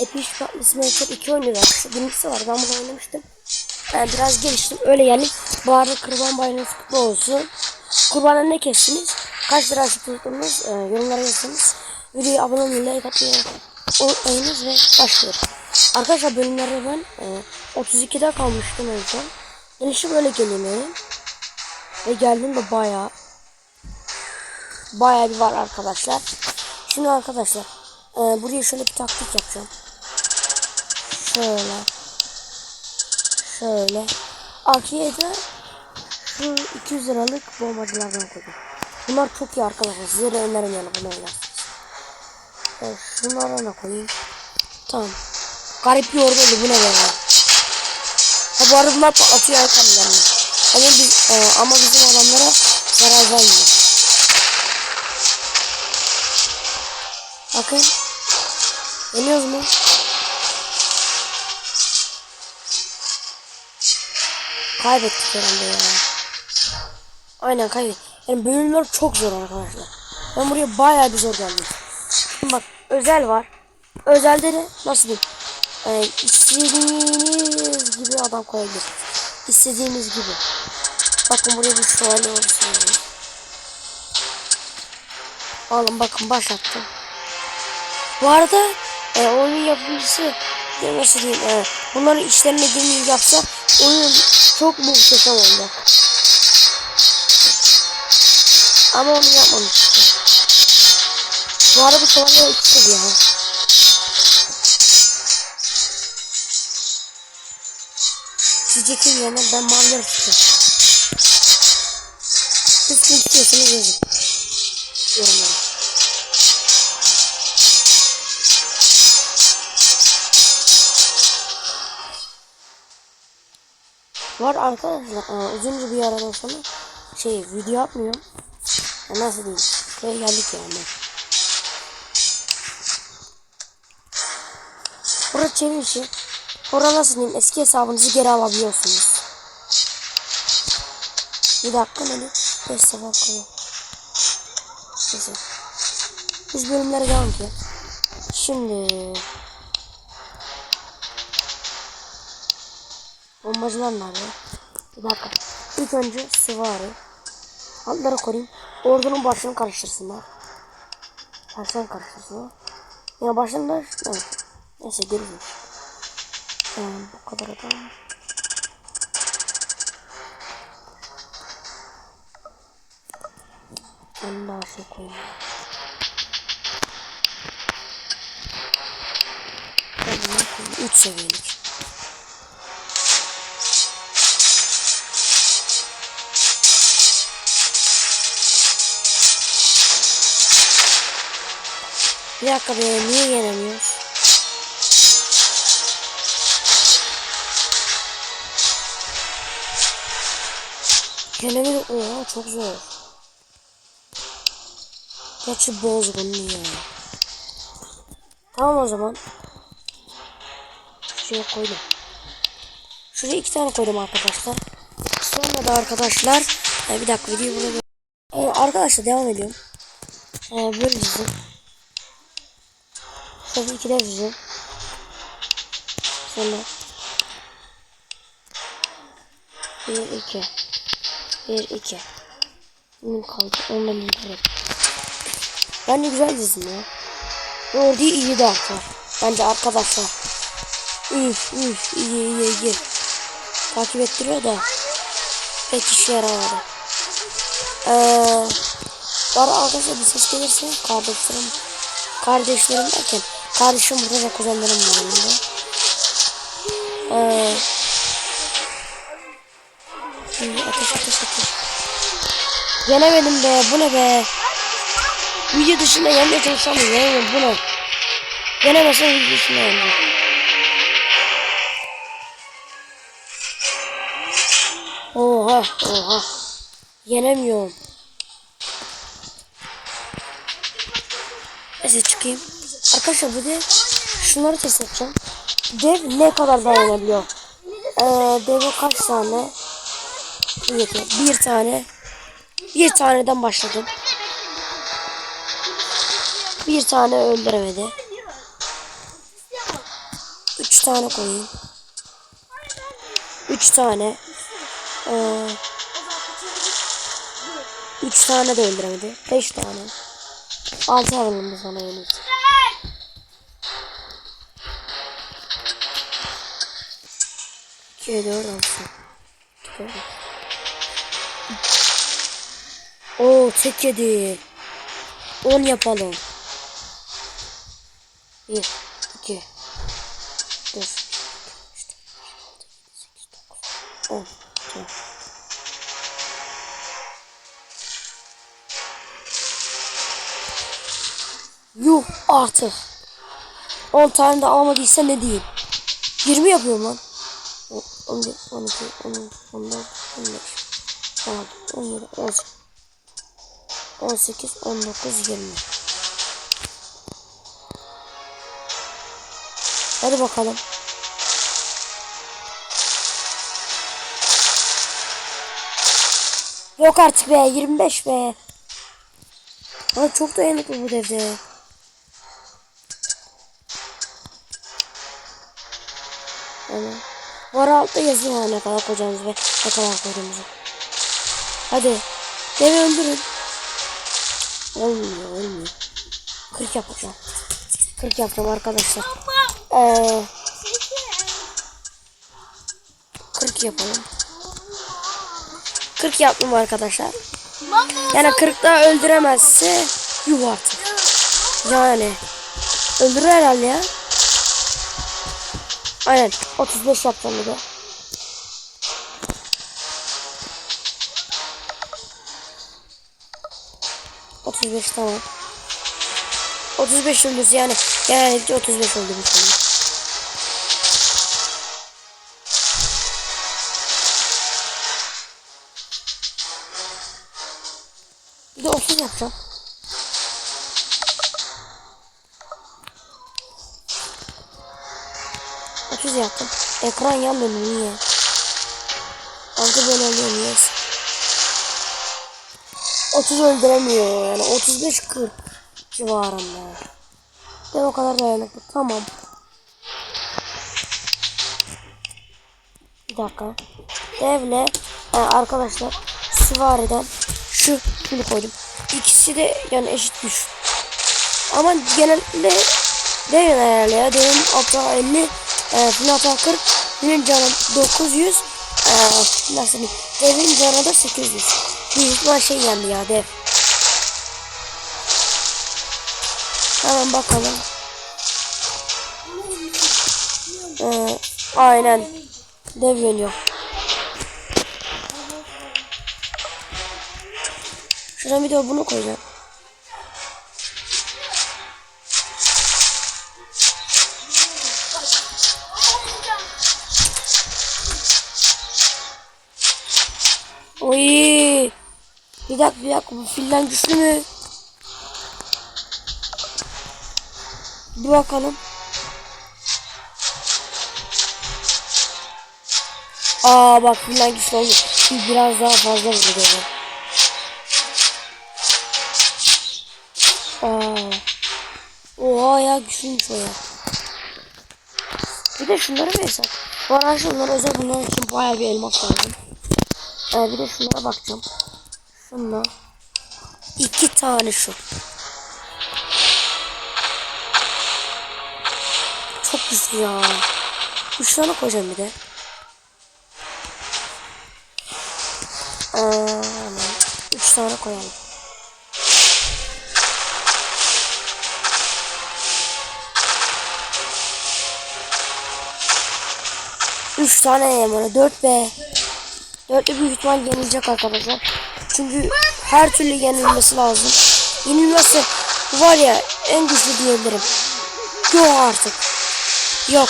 Epic Simulator 2 oynuyorlar. Birincisi var. Ben bunu oynamıştım. Yani biraz geliştim. Öyle geldim. Bu arada kurban bayramınız kutlu olsun. Kurbana ne kestiniz? Kaç lira tuttunuz? Ee, yorumlara yazsanız. Videoya abone olmayı, like atmayı unutmayınız ve başlıyoruz. Arkadaşlar bölümlerde ben e, 32'de kalmıştım en son. Gelişi böyle geliyor benim. Ve geldim de bayağı bayağı bir var arkadaşlar. Şimdi arkadaşlar e, buraya şöyle bir taktik yapacağım. Şöyle. Şöyle. Arkaya da şu 200 liralık bombacılardan koydum. Bunlar çok iyi arkadaşlar. Size de yani bunu oynarsınız. Evet, şunlardan da koyayım. Tamam. Garip bir ordu oldu. Bu ne böyle? Ha bu arada bunlar patlatıyor ayakkabılarını. Ama, biz, e, ama bizim adamlara zarar vermiyor. Bakın. Yeniyoruz mu? Kaybettik herhalde ya. Aynen kaybettik. Yani bölümler çok zor arkadaşlar. Ben buraya bayağı bir zor geldim. Şimdi bak özel var. Özelde de nasıl diyeyim? Ee, istediğiniz gibi adam koyabilir. İstediğiniz gibi. Bakın buraya bir şövalye olsun. Oğlum bakın başlattım. Bu arada e, oyunun yapımcısı ya nasıl diyeyim e, bunların işlerine girmeyi yapsa oyun çok muhteşem olacak. Ama onu yapmamıştı. Bu arada şövalye ikisi ya. Sizce kim yener? Ben mavileri tutuyorum. Siz kim tutuyorsunuz yazın. Var arkadaşlar e, uzunca bir aradan sonra şey video yapmıyorum. Ya nasıl diyeyim? Şuraya geldik yani. Burası çevir işi. Orada nasıl diyeyim? Eski hesabınızı geri alabiliyorsunuz. Bir dakika ne? 5 sefer koyuyor. Neyse. Biz bölümlere devam ki. Şimdi Bombacılar nerede? Bir dakika. İlk önce süvari. Altları koruyayım. Ordunun başını karıştırsınlar. Başını karıştırsınlar. Ya başında evet. Neyse görürüz. Yani bu kadar adam. Ben şey koyayım. Koyayım. 3 seviyelik. Bir dakika be niye yenemiyoruz? Yenemiyor. Oha çok zor. Gerçi bozgun ya. Tamam o zaman. Şuraya koydum. Şuraya iki tane koydum arkadaşlar. Sonra da arkadaşlar e, bir dakika videoyu burada e, arkadaşlar devam ediyorum. E, böyle dizim. Şöyle iki de dizim. Sonra bir iki bir iki benim kaldı onunla lider Bence güzel dizim ya. Orayı iyi de atar. Bence arkadaşlar. Üf üf iyi iyi iyi. Takip ettiriyor da pek işe yaramadı. Eee Bana arkadaşlar bir ses gelirse kardeşlerim kardeşlerim derken kardeşim burada ve kuzenlerim var yanında. Eee Şimdi ateş ateş ateş. Yenemedim be bu ne be. Video dışında yenmeye çalışamıyorum. Yenemedim bu ne. Yenemezsen video dışında yeneceğim. Oha oha. Yenemiyorum. Neyse çıkayım. Arkadaşlar bir de şunları test edeceğim. Dev ne kadar dayanabiliyor? Ee, dev'e kaç tane? Bir tane. Bir taneden başladım. Bir tane öldüremedi. Üç tane koyayım. Üç tane. Ee, üç tane de öldüremedi. Beş tane. Altı alalım biz ona yönelik. C4 alsın. Oo tek yedi. 10 yapalım. 1, 2, 4, 10. Tamam. Yuh artık. 10 tane de almadıysa ne diyeyim. 20 yapıyorum lan. 11, 12, 13, 14, 15, 16, 17, 18, 18, 19, 20. Hadi bakalım. Yok artık be 25 be. Ama çok dayanıklı bu devde. Var altta yazıyor ha ne kadar koyacağımız ve ne kadar koyduğumuzu. Hadi. Devi öldürün. Olmuyor olmuyor. 40 yapacağım. 40 yapacağım arkadaşlar. Ee, 40 yapalım. 40 yaptım arkadaşlar. Yani 40 daha öldüremezse yuh artık. Yani öldürür herhalde ya. Aynen 35 yapacağım bir de. Otuz beş tamam. 35 öldürüz yani genellikle 35 öldürmüş oluyor. 30 yaptım. Ekran yanmıyor mu niye? Altı böyle oluyor niye? 30 öldüremiyor yani 35-40 civarında. Ben o kadar dayanıklı. Tamam. Bir dakika. Devle e, arkadaşlar süvariden şu pili koydum. İkisi de yani eşit güç. Ama genelde değil herhalde ya. Devin hatta 50 e, hata 40 filin canı 900 e, nasıl devin canı da 800 büyük ihtimal şey yendi ya dev. Hemen bakalım. E, aynen. Dev yeniyor şuna bir de bunu koyacağım Bir dakika bir dakika bu filden güçlü mü? Bir bakalım. Aa bak filden güçlü oldu. Fil biraz daha fazla vuruyor. Aa. Oha ya güçlüymüş o ya. Bir de şunları mı hesap? Bu arada şunlar özel bunlar için bayağı bir elmas lazım. Ee, bir de şunlara bakacağım. Şunlar. iki tane şu. Çok güzel ya. Üç tane koyacağım bir de. Ee, üç tane koyalım. Üç tane yemene. Dört be. Dörtte büyük ihtimal yenilecek arkadaşlar. Çünkü her türlü yenilmesi lazım. Yenilmesi bu var ya en güçlü diyebilirim. Yok artık. Yok.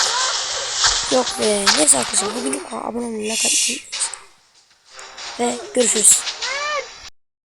Yok be. Neyse arkadaşlar bugün abone olmayı like atmayı ve görüşürüz.